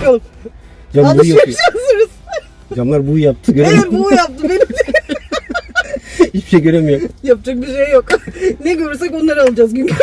bakalım. Cam buğu Alışveriş yapıyor. hazırız. Camlar buğu yaptı. Göremiyor Evet bu yaptı benim. Hiçbir şey göremiyor. Yapacak bir şey yok. ne görürsek onları alacağız Güngör.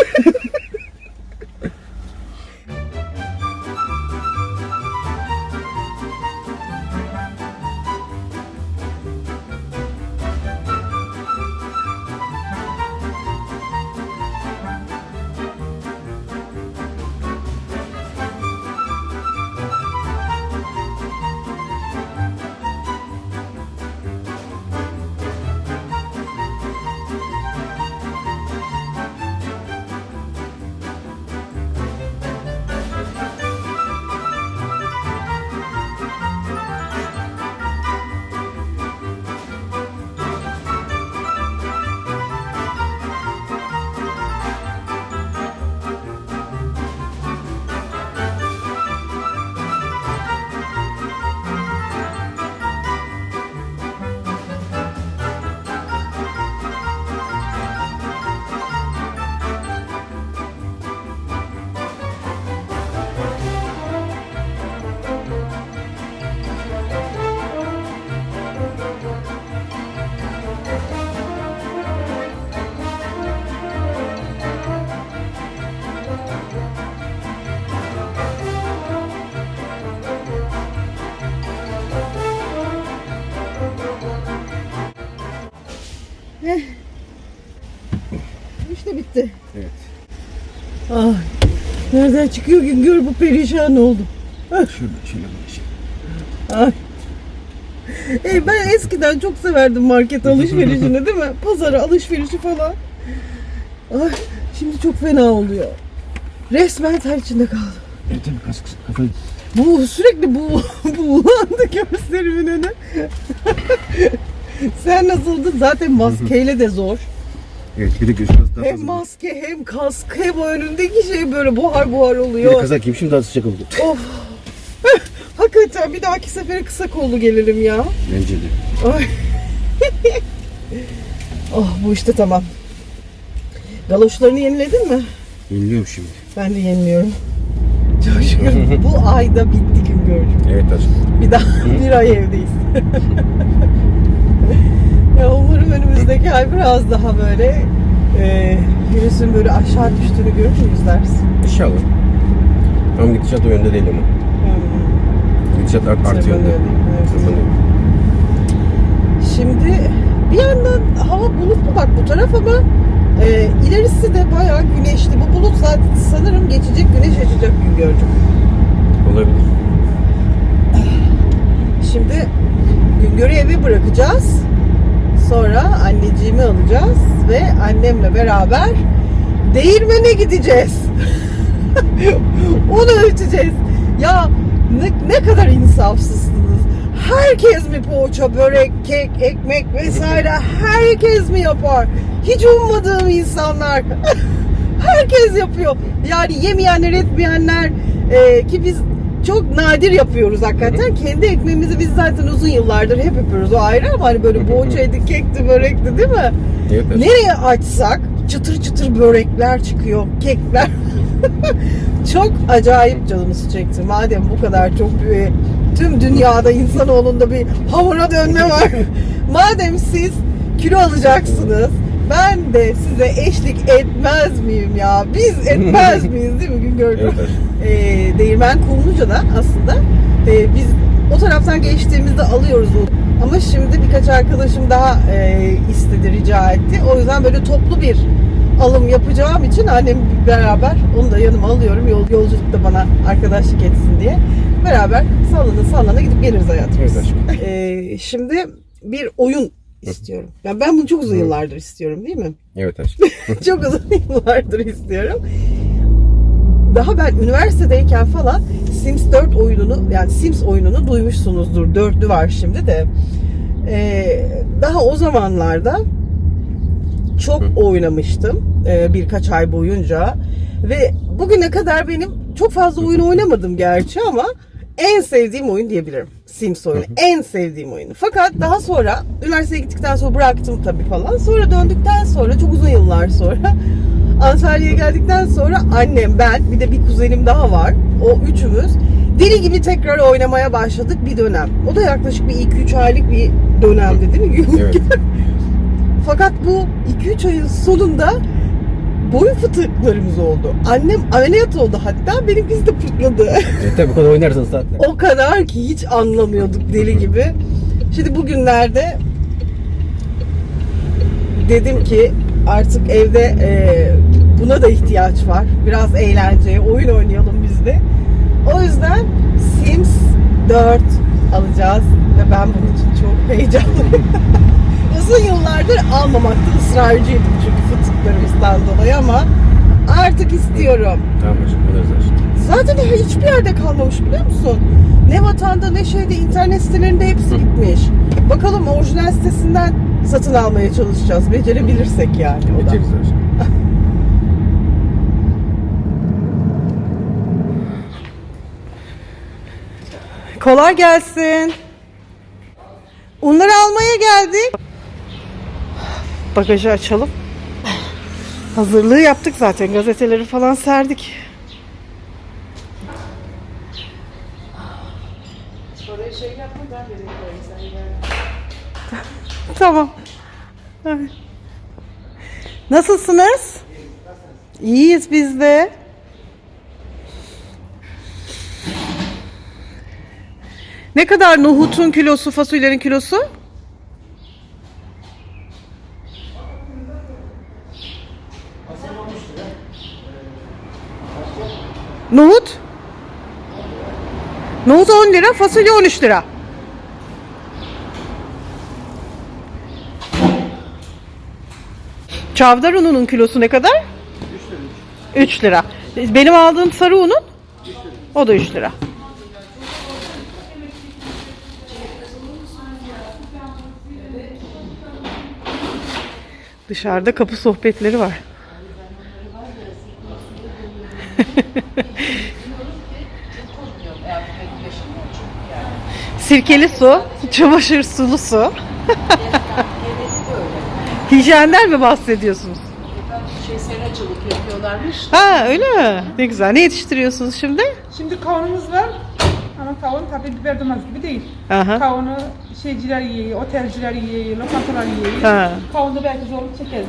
Nereden çıkıyor Güngör bu perişan oldu. Şurada şöyle bir şey. Ay. E, ben eskiden çok severdim market alışverişini değil mi? Pazara alışverişi falan. Ay, şimdi çok fena oluyor. Resmen ter içinde kaldım. Evet tabii kas kafayı. Bu sürekli bu buğulandı gözlerimin önü. Sen nasıldın? Zaten maskeyle de zor. Evet bir de göz biraz daha Hem fazla. maske hem kask hem o önündeki şey böyle buhar buhar Bir de oluyor. kazak giyim şimdi daha sıcak oldu. Of. Hakikaten bir dahaki sefere kısa kollu gelelim ya. Bence de. Ay. oh bu işte tamam. Galoşlarını yeniledin mi? Yeniliyorum şimdi. Ben de yeniliyorum. Çok şükür bu ayda bitti gün gördüm. Evet aşkım. Bir daha bir ay evdeyiz. ya umarım önümüzdeki ay biraz daha böyle e, virüsün böyle aşağı düştüğünü görür müyüz dersin? İnşallah. Ama gidişat o yönde değil ama. Gidişat art, Tırmanıyor yönde. Evet. Şimdi bir yandan hava bulutlu bak bu taraf ama e, ilerisi de bayağı güneşli. Bu bulut zaten sanırım geçecek güneş açacak gün görecek. Olabilir. Şimdi Güngör'ü eve bırakacağız. Sonra anneciğimi alacağız ve annemle beraber değirmene gideceğiz. Onu ölçeceğiz. Ya ne, ne kadar insafsızsınız. Herkes mi poğaça, börek, kek, ekmek vesaire herkes mi yapar? Hiç ummadığım insanlar. herkes yapıyor. Yani yemeyenler, etmeyenler e, ki biz çok nadir yapıyoruz hakikaten. Kendi ekmeğimizi biz zaten uzun yıllardır hep yapıyoruz. O ayrı ama hani böyle poğaçaydı, kekti, börekti değil mi? Evet. Nereye açsak çıtır çıtır börekler çıkıyor, kekler. çok acayip canımız çekti. Madem bu kadar çok bir tüm dünyada insanoğlunda bir hamura dönme var. Madem siz kilo alacaksınız ben de size eşlik etmez miyim ya? Biz etmez miyiz değil mi Güngör? Evet. E, Değirmen Kumluca'da aslında e, biz o taraftan geçtiğimizde alıyoruz bu. Ama şimdi birkaç arkadaşım daha e, istedi, rica etti. O yüzden böyle toplu bir alım yapacağım için annem beraber onu da yanıma alıyorum. Yol, yolculukta bana arkadaşlık etsin diye. Beraber sallana sallana gidip geliriz hayatım. Evet aşkım. E, şimdi bir oyun istiyorum. Yani ben bunu çok uzun yıllardır istiyorum değil mi? Evet aşkım. çok uzun yıllardır istiyorum. Daha ben üniversitedeyken falan Sims 4 oyununu yani Sims oyununu duymuşsunuzdur. Dörtlü var şimdi de. Ee, daha o zamanlarda çok oynamıştım ee, birkaç ay boyunca ve bugüne kadar benim çok fazla oyun oynamadım gerçi ama en sevdiğim oyun diyebilirim. Sims oyunu. En sevdiğim oyunu. Fakat daha sonra üniversiteye gittikten sonra bıraktım tabii falan. Sonra döndükten sonra çok uzun yıllar sonra Antalya'ya geldikten sonra annem, ben bir de bir kuzenim daha var. O üçümüz deli gibi tekrar oynamaya başladık bir dönem. O da yaklaşık bir 2-3 aylık bir dönemdi değil mi? Evet. Fakat bu 2-3 ayın sonunda boyun fıtıklarımız oldu. Annem ameliyat oldu hatta benimkisi de pırtladı. E, tabii bu kadar oynarsınız zaten. o kadar ki hiç anlamıyorduk deli gibi. Şimdi bugünlerde dedim ki artık evde e, buna da ihtiyaç var. Biraz eğlenceye, oyun oynayalım biz de. O yüzden Sims 4 alacağız ve ben bunun için çok heyecanlıyım. Uzun yıllardır almamakta ısrarcıydım çünkü fıtıklarımızdan dolayı ama artık istiyorum. Tamam hocam alırız. Zaten hiçbir yerde kalmamış biliyor musun? Ne vatanda ne şeyde internet sitelerinde hepsi bitmiş. Bakalım orijinal sitesinden satın almaya çalışacağız. Becerebilirsek yani o da. Beceririz aşkım. Kolay gelsin. Unları almaya geldik. Bagajı açalım. Hazırlığı yaptık zaten. Gazeteleri falan serdik. Tamam. Evet. Nasılsınız? İyiyiz biz de. Ne kadar nohutun kilosu, fasulyenin kilosu? Nohut? Nohut 10 lira, fasulye 13 lira. Çavdar ununun kilosu ne kadar? 3 lira. Benim aldığım sarı unun? O da 3 lira. Dışarıda kapı sohbetleri var. Sirkeli su, çamaşır sulu su. Hijyenden mi bahsediyorsunuz? şey seracılık yapıyorlarmış. Ha öyle mi? Ne güzel. Ne yetiştiriyorsunuz şimdi? Şimdi kavunumuz var. Ama kavun tabii biber domates gibi değil. Aha. Kavunu şeyciler yiyor, otelciler yiyor, lokantalar yiyor. Ha. Kavunu belki zorluk çekeriz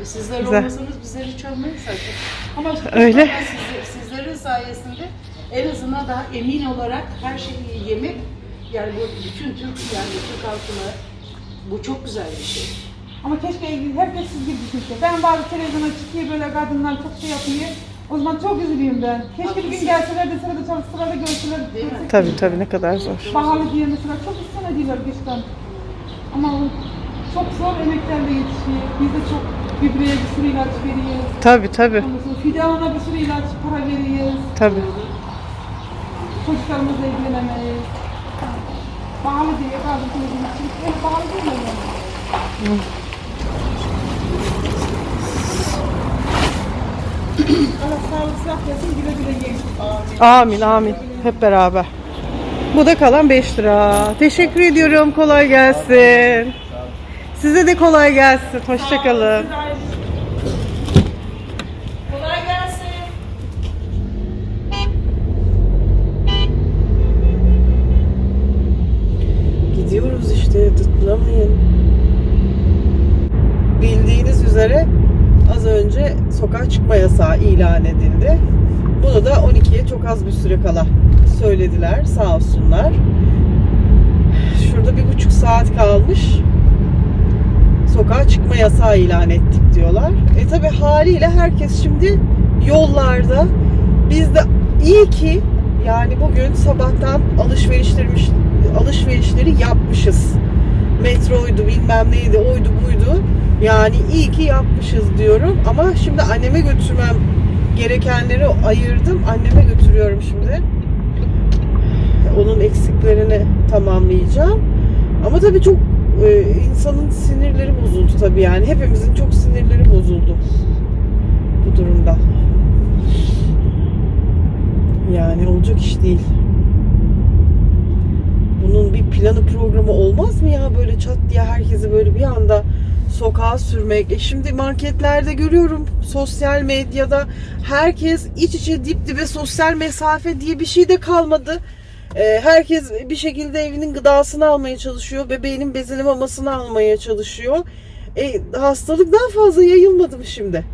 biz. Sizler Güzel. olmasanız bizler hiç olmayız zaten. Ama Öyle. sizler- sizlerin sayesinde en azından daha emin olarak her şeyi yemek yani bu bütün Türk yani Türk halkına bu çok güzel bir şey. Ama keşke herkes siz gibi düşünse. Ben bazı televizyona çıkıyor böyle kadınlar çok şey yapıyor. O zaman çok üzülüyorum ben. Keşke bir gün gelseler de sırada çalışsalar da görseler. Değil mi? Tabii tabii ne kadar zor. Pahalı diye mesela çok isyan ediyorlar geçten. Ama o çok zor emeklerle yetişiyor. Biz de çok gübreye bir sürü ilaç veriyoruz. Tabii tabii. Fidanına bir sürü ilaç para veriyoruz. Tabii. Çocuklarımızla ilgilenemeyiz. Pahalı diye televizyonlar çıkıyor. En pahalı değil mi? yani? Allah sağlık sıhhat güle güle yiyin. Amin amin. Hep beraber. Bu da kalan 5 lira. Teşekkür ediyorum. Kolay gelsin. Size de kolay gelsin. Hoşçakalın. Kolay gelsin. Gidiyoruz işte tıklamayın. Bildiğiniz üzere az önce sokağa çıkma yasağı ilan edildi. Bunu da 12'ye çok az bir süre kala söylediler sağ olsunlar. Şurada bir buçuk saat kalmış. Sokağa çıkma yasağı ilan ettik diyorlar. E tabi haliyle herkes şimdi yollarda. Biz de iyi ki yani bugün sabahtan alışverişlerimiz alışverişleri yapmışız. Metroydu bilmem neydi oydu buydu. Yani iyi ki yapmışız diyorum. Ama şimdi anneme götürmem gerekenleri ayırdım. Anneme götürüyorum şimdi. Onun eksiklerini tamamlayacağım. Ama tabii çok e, insanın sinirleri bozuldu tabii yani. Hepimizin çok sinirleri bozuldu bu durumda. Yani olacak iş değil. Planı programı olmaz mı ya böyle çat diye herkesi böyle bir anda sokağa sürmek. E şimdi marketlerde görüyorum sosyal medyada herkes iç içe dip dibe sosyal mesafe diye bir şey de kalmadı. E, herkes bir şekilde evinin gıdasını almaya çalışıyor. Bebeğinin bezini mamasını almaya çalışıyor. E, hastalık daha fazla yayılmadı mı şimdi?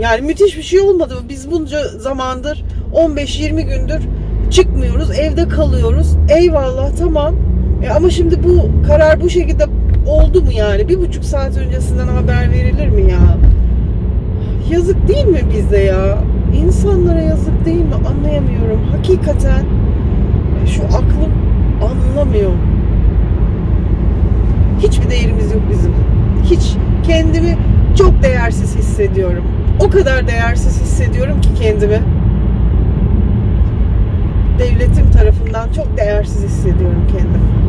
Yani müthiş bir şey olmadı mı? Biz bunca zamandır 15-20 gündür çıkmıyoruz, evde kalıyoruz. Eyvallah tamam. E ama şimdi bu karar bu şekilde oldu mu yani? Bir buçuk saat öncesinden haber verilir mi ya? Yazık değil mi bize ya? İnsanlara yazık değil mi? Anlayamıyorum. Hakikaten e, şu aklım anlamıyor. Hiçbir değerimiz yok bizim. Hiç. Kendimi çok değersiz hissediyorum. O kadar değersiz hissediyorum ki kendimi. Devletim tarafından çok değersiz hissediyorum kendimi.